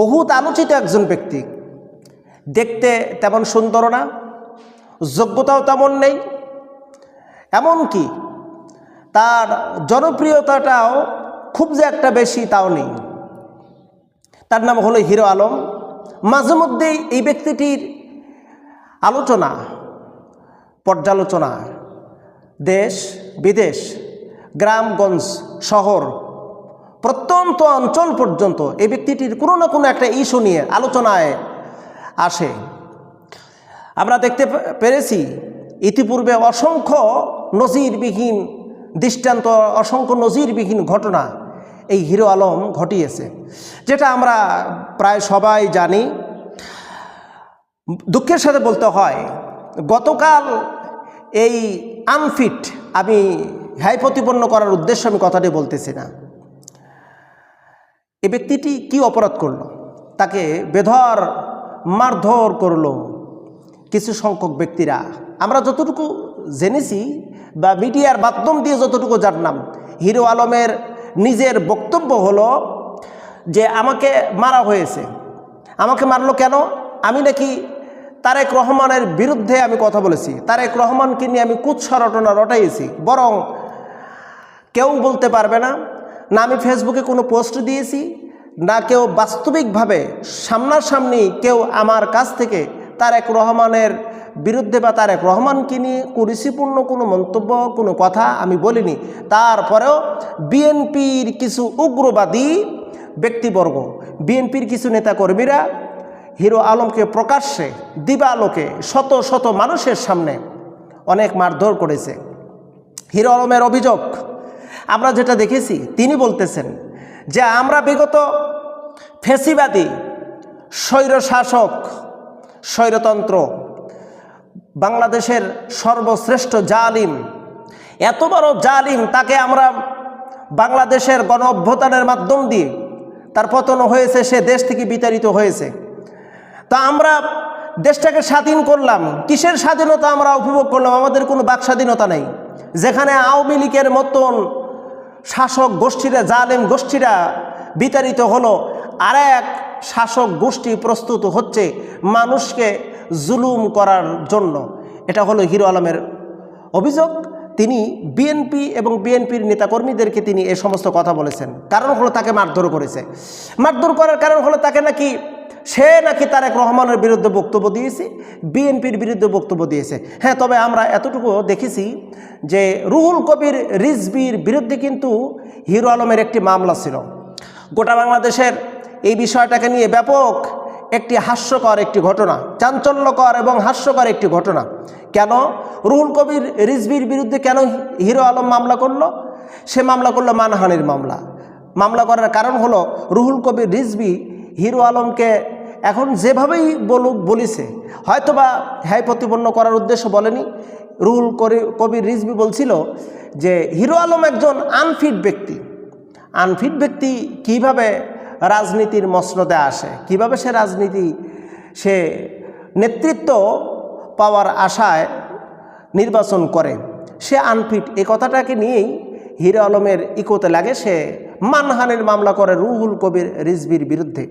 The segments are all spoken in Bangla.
বহুত আলোচিত একজন ব্যক্তি। দেখতে তেমন সুন্দর না, যোগ্যতাও তেমন নেই, এমনকি তার জনপ্রিয়তাটাও খুব যে একটা বেশি তাও নেই। তার নাম হলো হিরো আলম। মাঝে মধ্যেই এই ব্যক্তিটির আলোচনা পর্যালোচনা। দেশ, বিদেশ, গ্রামগঞ্জ, শহর, প্রত্যন্ত অঞ্চল পর্যন্ত এই ব্যক্তিটির কোনো না কোনো একটা ইস্যু নিয়ে আলোচনায় আসে। আমরা দেখতে পেরেছি, ইতিপূর্বে অসংখ্য নজিরবিহীন দৃষ্টান্ত, অসংখ্য নজিরবিহীন ঘটনা এই হিরো আলম ঘটিয়েছে, যেটা আমরা প্রায় সবাই জানি। দুঃখের সাথে বলতে হয়, গতকাল এই আনফিট আমি হ্যায় প্রতিপন্ন করার উদ্দেশ্যে আমি কথাটি বলতেছি না। এই ব্যক্তিটি কি অপরাধ করল? তাকে বেধর, মারধর করল কিছু সংখ্যক ব্যক্তিরা। আমরা যতটুকু জেনেছি বা মিডিয়ার মাধ্যম দিয়ে যতটুকু জানলাম, হিরো আলমের নিজের বক্তব্য হলো যে, আমাকে মারা হয়েছে। আমাকে মারলো কেন? আমি নাকি তারেক রহমানের বিরুদ্ধে আমি কথা বলেছি। তারেক রহমানকে নিয়ে আমি কুৎসা রটনা রটাইছি বরং কেউ বলতে পারবে না না আমি ফেসবুকে কোনো পোস্ট দিয়েছি, না কেউ বাস্তবিকভাবে সামনাসামনি কেউ আমার কাছ থেকে তারেক রহমানের বিরুদ্ধে বা তারেক রহমানকে নিয়ে কুরুচিপূর্ণ কোনো মন্তব্য, কোনো কথা আমি বলিনি। তারপরেও বিএনপির কিছু উগ্রবাদী ব্যক্তিবর্গ, বিএনপির কিছু নেতাকর্মীরা হিরো আলমকে প্রকাশ্যে দিবালোকে শত শত মানুষের সামনে অনেক মারধর করেছে। হিরো আলমের অভিযোগ, আমরা যেটা দেখেছি, তিনি বলতেছেন যে আমরা বিগত ফেসিবাদী, স্বৈরশাসক, স্বৈরতন্ত্র, বাংলাদেশের সর্বশ্রেষ্ঠ জালিম, এত বড় জালিম তাকে আমরা বাংলাদেশের গণ অভ্যুত্থানের মাধ্যম দিয়ে, তার পতন হয়েছে, সে দেশ থেকে বিতাড়িত হয়েছে। তা আমরা দেশটাকে স্বাধীন করলাম। কিসের স্বাধীনতা আমরা উপভোগ করলাম? আমাদের কোনো বাক স্বাধীনতা নেই। যেখানে আওয়ামী লীগের মতন শাসক গোষ্ঠীরা, জালেম গোষ্ঠীরা বিতাড়িত হলো আর এক শাসক গোষ্ঠী প্রস্তুত হচ্ছে মানুষকে জুলুম করার জন্য। এটা হলো হিরো আলমের অভিযোগ। তিনি বিএনপি এবং বিএনপির নেতাকর্মীদেরকে তিনি এ সমস্ত কথা বলেছেন। কারণ হলো তাকে মারধর করেছে। মারধর করার কারণ হলো তাকে নাকি সে নাকি তারেক রহমানের বিরুদ্ধে বক্তব্য দিয়েছে? বিএনপির বিরুদ্ধে বক্তব্য দিয়েছে। হ্যাঁ তবে আমরা এতটুকু দেখেছি যে রুহুল কবির রিজবির বিরুদ্ধে কিন্তু হিরো আলমের একটি মামলা ছিল। গোটা বাংলাদেশের এই বিষয়টাকে নিয়ে ব্যাপক একটি হাস্যকর একটি ঘটনা, চাঞ্চল্যকর এবং হাস্যকর একটি ঘটনা। কেন? রুহুল কবির রিজবির বিরুদ্ধে কেন হিরো আলম মামলা করল? সে মামলা করল মানহানির মামলা। মামলা করার কারণ হলো রুহুল কবির রিজবি হিরো আলমকে এখন যেভাবেই বলুক, বলিছে, হয়তোবা হ্যায় প্রতিপন্ন করার উদ্দেশ্য বলেনি। রুহুল কবির রিজবি বলছিল যে, হিরো আলম একজন আনফিট ব্যক্তি। আনফিট ব্যক্তি কীভাবে রাজনীতির মসনদে আসে, কীভাবে সে রাজনীতি, সে নেতৃত্ব পাওয়ার আশায় নির্বাচন করে, সে আনফিট। এই কথাটাকে নিয়েই হিরো আলমের ইকোতে লাগে, সে মানহানির মামলা করে রুহুল কবির রিজবির বিরুদ্ধে।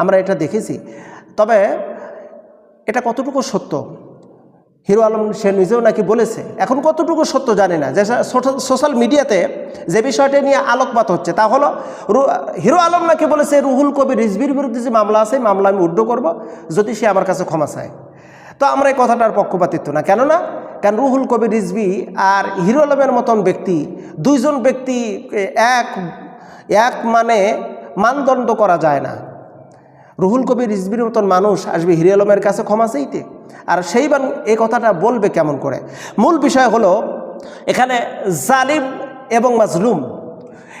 আমরা এটা দেখেছি। তবে এটা কতটুকু সত্য? হিরো আলম, সে নিজেও নাকি বলেছে, এখন কতটুকু সত্য জানি না। যে সোশ্যাল মিডিয়াতে যে বিষয়টা নিয়ে আলোকপাত হচ্ছে, তা হলো হিরো আলম নাকি বলেছে, রুহুল কবির রিজবির বিরুদ্ধে যে মামলা আছে মামলা আমি উড্ড করব, যদি সে আমার কাছে ক্ষমা চায়। তো আমরা এই কথাটার পক্ষপাতিত্ব না। কেননা, কেন রুহুল কবির রিজবি আর হিরো আলমের মতন ব্যক্তি, দুইজন ব্যক্তি এক এক মানে মানদণ্ড করা যায় না। রুহুল কবির রিজবির মতন মানুষ আসবে হিরো আলমের কাছে ক্ষমা চাইতে? আর সেই বান এই কথাটা বলবে কেমন করে? মূল বিষয় হলো, এখানে জালিম এবং মাজলুম।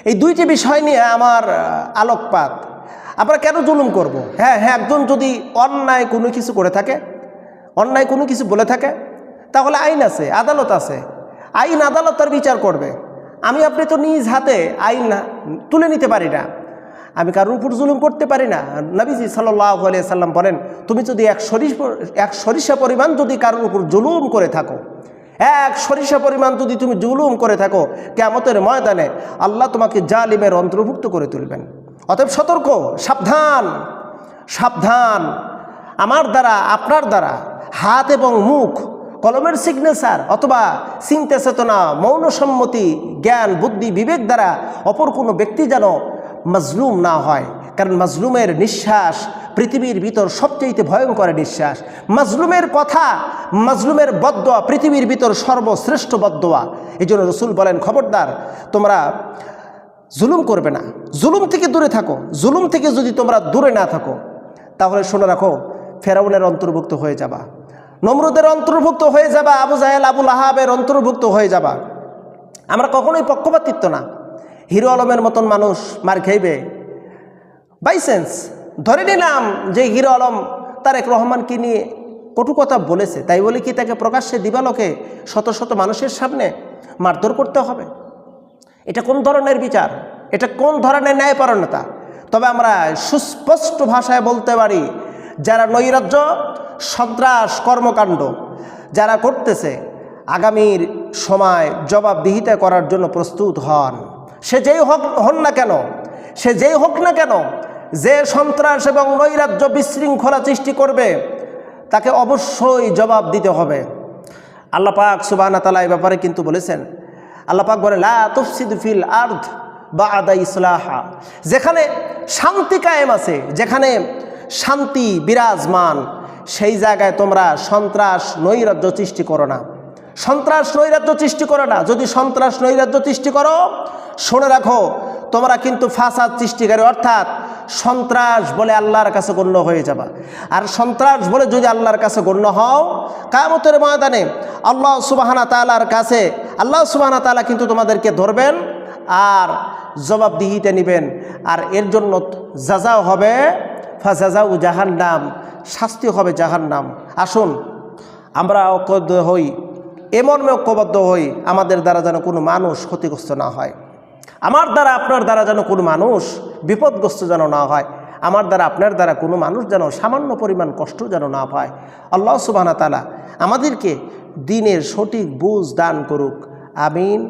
এই দুইটি বিষয় নিয়ে আমার আলোকপাত। আমরা কেন জুলুম করব। হ্যাঁ হ্যাঁ একজন যদি অন্যায় কোনো কিছু করে থাকে, অন্যায় কোনো কিছু বলে থাকে, তাহলে আইন আছে, আদালত আছে। আইন, আদালত তার বিচার করবে। আমি আপনি তো নিজ হাতে আইন তুলে নিতে পারি না। আমি কারোর উপর জুলুম করতে পারি না। নবীজি সাল্লাহ সাল্লাম বলেন, তুমি যদি এক সরিষ এক সরিষা পরিমাণ যদি কারোর উপর জুলুম করে থাকো, এক সরিষা পরিমাণ যদি তুমি জুলুম করে থাকো কেমতের ময়দানে আল্লাহ তোমাকে জালিমের অন্তর্ভুক্ত করে তুলবেন। অতএব সতর্ক, সাবধান সাবধান। আমার দ্বারা, আপনার দ্বারা, হাত এবং মুখ, কলমের সিগনেচার অথবা চিন্তা চেতনা মৌন সম্মতি জ্ঞান, বুদ্ধি, বিবেক দ্বারা অপর কোনো ব্যক্তি যেন মজলুম না হয়। কারণ মজলুমের নিঃশ্বাস পৃথিবীর ভিতর সবচেয়ে ভয়ঙ্কর নিঃশ্বাস। মজলুমের কথা, মজলুমের বদোয়া পৃথিবীর ভিতর সর্বশ্রেষ্ঠ বদোয়া। এই জন্য রসুল বলেন, খবরদার, তোমরা জুলুম করবে না। জুলুম থেকে দূরে থাকো। জুলুম থেকে যদি তোমরা দূরে না থাকো, তাহলে শুনে রাখো, ফেরাউনের অন্তর্ভুক্ত হয়ে যাবা। নমরুদের অন্তর্ভুক্ত হয়ে যাবা, আবু জাহেল আবুল আহাবের অন্তর্ভুক্ত হয়ে যাবা। আমরা কখনোই পক্ষপাতিত্ব না। হিরো আলমের মতন মানুষ মার খাইবে। বাইসেন্স ধরে নিলাম যে হিরো আলম তারেক রহমানকে নিয়ে কটু কথা বলেছে, তাই বলে কি তাকে প্রকাশ্যে দিবালোকে শত শত মানুষের সামনে মারধর করতে হবে? এটা কোন ধরনের বিচার? এটা কোন ধরনের ন্যায়পরণতা তবে আমরা সুস্পষ্ট ভাষায় বলতে পারি, যারা নৈরাজ্য, সন্ত্রাস, কর্মকাণ্ড যারা করতেছে, আগামীর সময় জবাবদিহিতা করার জন্য প্রস্তুত হন। সে যেই হোক, হন না কেন, সে যেই হোক না কেন, যে সন্ত্রাস এবং নৈরাজ্য বিশৃঙ্খলা সৃষ্টি করবে, তাকে অবশ্যই জবাব দিতে হবে। আল্লাহ পাক সুবাহ তালা এই ব্যাপারে কিন্তু বলেছেন, আল্লাহ পাক বলে লা তুফসিদ ফিল আর্ধ বা আদা ইসলাহা যেখানে শান্তি কায়েম আছে, যেখানে শান্তি বিরাজমান, সেই জায়গায় তোমরা সন্ত্রাস, নৈরাজ্য সৃষ্টি করো না। সন্ত্রাস নৈরাজ্য সৃষ্টি করো না। যদি সন্ত্রাস নৈরাজ্য সৃষ্টি করো, শুনে রাখো, তোমরা কিন্তু ফাসাদ সৃষ্টিকারী, অর্থাৎ সন্ত্রাস বলে আল্লাহর কাছে গণ্য হয়ে যাবা। আর সন্ত্রাস বলে যদি আল্লাহর কাছে গণ্য হও কামতের ময়দানে আল্লাহ সুবাহানা তালার কাছে, আল্লাহ সুবাহানা তালা কিন্তু তোমাদেরকে ধরবেন আর জবাবদিহিতে নেবেন। আর এর জন্য যাজাও হবে ফাজাজাউ জাহান্নাম, শাস্তি হবে জাহান্নাম। আসুন, আমরা ঐক্যবদ্ধ হই। এমন ঐক্যবদ্ধ হই, আমাদের দ্বারা যেন কোনো মানুষ ক্ষতিগ্রস্ত না হয়। আমার দ্বারা আপনার দ্বারা যেন কোনো মানুষ বিপদগ্রস্ত যেন না হয়, আমার দ্বারা আপনার দ্বারা কোনো মানুষ যেন সামান্য পরিমাণ কষ্ট যেন না পায়। আল্লাহ সুবাহ তালা আমাদেরকে দিনের সঠিক বুঝ দান করুক। আমিন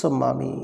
সোম্মামিন